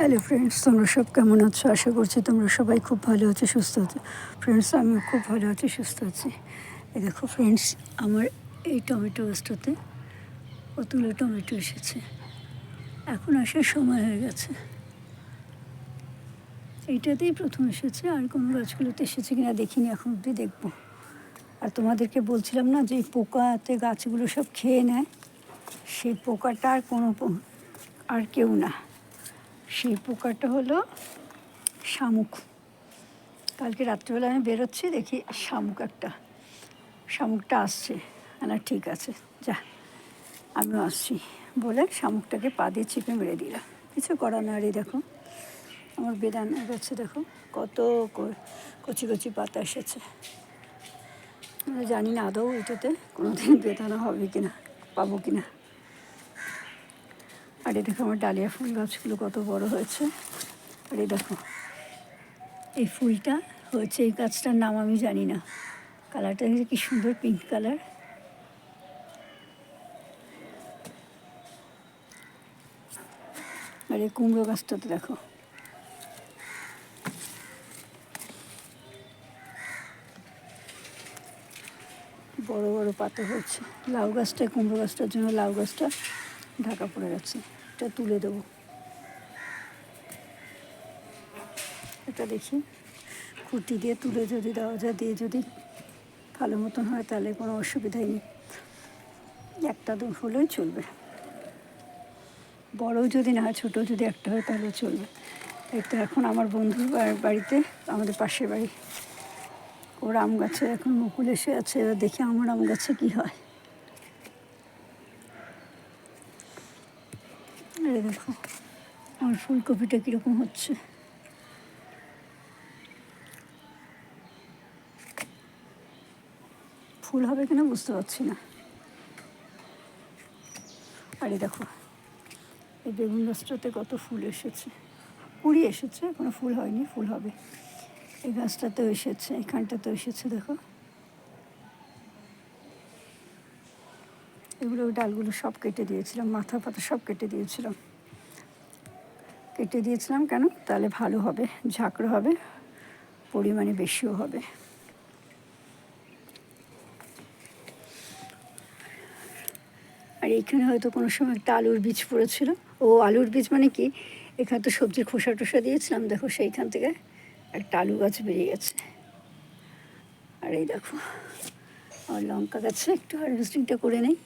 Hello friends তোমরা সব কেমন আছো? আশা করছি তোমরা সবাই খুব ভালো আছো, সুস্থ আছো। ফ্রেন্ডস আমিও খুব ভালো আছি, সুস্থ আছি। এই দেখো ফ্রেন্ডস আমার এই টমেটো গাছটাতে কতগুলো টমেটো এসেছে। এখন আসার সময় হয়ে গেছে। এইটাতেই প্রথম এসেছে। আর কোনো গাছগুলোতে এসেছে কিনা দেখিনি, এখন অব্দি দেখব। আর তোমাদেরকে বলছিলাম না যে এই পোকাতে গাছগুলো সব খেয়ে নেয়? সেই পোকাটা আর কোনো আর কেউ না। সেই পোকাটা হলো শামুক। কালকে রাত্রিবেলা আমি বেরোচ্ছি, দেখি শামুক একটা, শামুকটা আসছে। না ঠিক আছে, যা, আমিও আসছি। বলে শামুকটাকে পা দিয়ে চিপে মেরে দিলাম। কিছু করার না এই দেখো। আমার বেদানা গাছে দেখো, কত কচি কচি পাতা এসেছে। জানি না আদৌ এটাতে কোনোদিন বেদানা হবে কিনা, পাবো কিনা। আর এই দেখো আমার ডালিয়া ফুল গাছগুলো কত বড় হয়েছে। আর এই দেখো, এই ফুলটা হয়েছে এই গাছটার নাম আমি জানি না। কালারটা কি সুন্দর পিঙ্ক কালার? আর এই কুমড়ো গাছটাতে দেখো। বড় বড় পাতা হচ্ছে লাউ গাছটা, কুমড়ো গাছটার জন্য লাউ গাছটা ঢাকা পড়ে গেছে। এটা তুলে দেবো। এটা দেখি। খুঁটি দিয়ে তুলে যদি যায়, দিয়ে যদি ভালো মতন হয়, তাহলে কোনো অসুবিধাই নেই। একটা দু হলেই চলবে। বড়ও যদি না ছোটো যদি একটা হয়, তাহলে চলবে। তো এখন আমার বন্ধুর বাড়িতে, আমাদের পাশের বাড়ি। ওর আম গাছে এখন মুকুল এসে আছে, এবার দেখি আমার আম গাছে কী হয়। আরে দেখো আমার ফুলকপিটা কীরকম হচ্ছে? ফুল হবে কিনা বুঝতে পারছি না। আরে দেখো, এই বেগুন গাছটাতে কত ফুল এসেছে। কুড়ি এসেছে, কোনো ফুল হয়নি, ফুল হবে। এই গাছটাতেও এসেছে এখানটাতেও এসেছে, দেখো। এগুলো ডালগুলো সব কেটে দিয়েছিলাম মাথা ফাথা সব কেটে দিয়েছিলাম। কেটে দিয়েছিলাম কেন? তাহলে ভালো হবে, ঝাঁকড়ো হবে, পরিমাণে বেশিও হবে। আর এইখানে হয়তো কোনো সময় একটা আলুর বীজ পড়েছিল। ও আলুর বীজ মানে কি? এখানে তো সবজির খোসা টোসা দিয়েছিলাম, দেখো সেইখান থেকে একটা আলু গাছ বেরিয়ে গেছে। আর এই দেখো আর লঙ্কা গাছে একটু হারভেস্টিংটা করে নেই।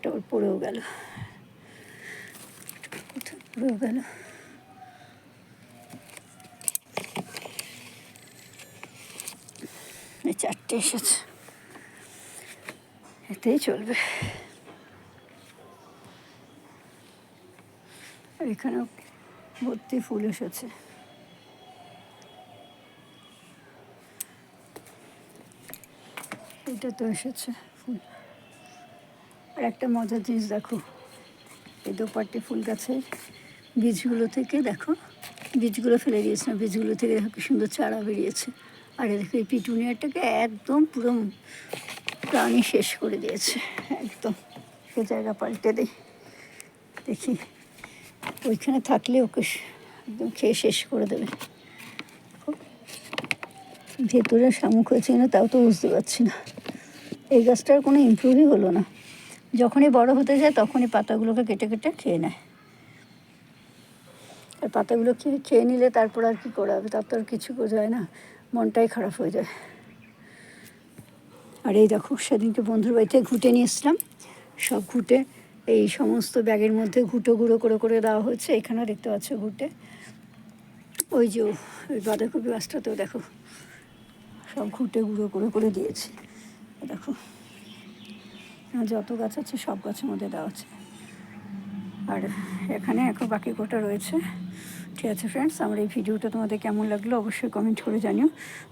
একটা ওর পড়েও গেল। কোথায় পড়েও গেল। চারটে এসেছে। এতেই চলবে। এখানেও ভর্তি ফুল এসেছে। এটা তো এসেছে। আর একটা মজার জিনিস দেখো। এই দোপাট্টি ফুল গাছের বীজগুলো থেকে দেখো, বীজগুলো ফেলে দিয়েছে। না বীজগুলো থেকে দেখো কি সুন্দর চারা বেরিয়েছে। আর দেখো এই পিটুনিয়াটাকে একদম পুরো প্রাণী শেষ করে দিয়েছে। একদম সে জায়গা পাল্টে দিই। দেখি, ওইখানে থাকলে ওকে একদম খেয়ে শেষ করে দেবে। ভেতরে শামুক হয়েছে কিনা তাও তো বুঝতে পারছি না। এই গাছটার কোনো ইমপ্রুভই হলো না। যখনই বড় হতে যায়, তখনই পাতাগুলোকে কেটে কেটে খেয়ে নেয়। আর পাতাগুলো খেয়ে খেয়ে নিলে তারপর আর কী করা হবে? তার তো আর কিছু যায় না। মনটাই খারাপ হয়ে যায়। আর এই দেখো, সেদিনকে বন্ধুর বাড়িতে ঘুটে নিয়ে এসলাম সব ঘুটে, এই সমস্ত ব্যাগের মধ্যে ঘুটো গুঁড়ো করে করে দেওয়া হচ্ছে এখানেও দেখতে পাচ্ছ ঘুটে। ওই যে ওই বাঁধাকপি গাছটাতেও দেখো, সব ঘুটে গুঁড়ো করে করে দিয়েছি। দেখো। যত গাছ আছে সব গাছের মধ্যে দেওয়া আছে। আর এখানে এখন বাকি কোটা রয়েছে। ঠিক আছে ফ্রেন্ডস আমার এই ভিডিওটা তোমাদের কেমন লাগল অবশ্যই কমেন্ট করে জানিও।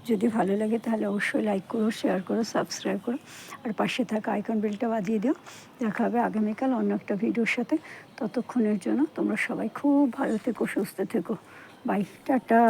যদি ভালো লাগে তাহলে অবশ্যই লাইক করো শেয়ার করো সাবস্ক্রাইব করো। আর পাশে থাকা আইকন বেলটা বাজিয়ে দিও। দেখা হবে আগামীকাল অন্য একটা ভিডিওর সাথে। ততক্ষণের জন্য তোমরা সবাই খুব ভালো থেকো, সুস্থ থেকো। Bye tata.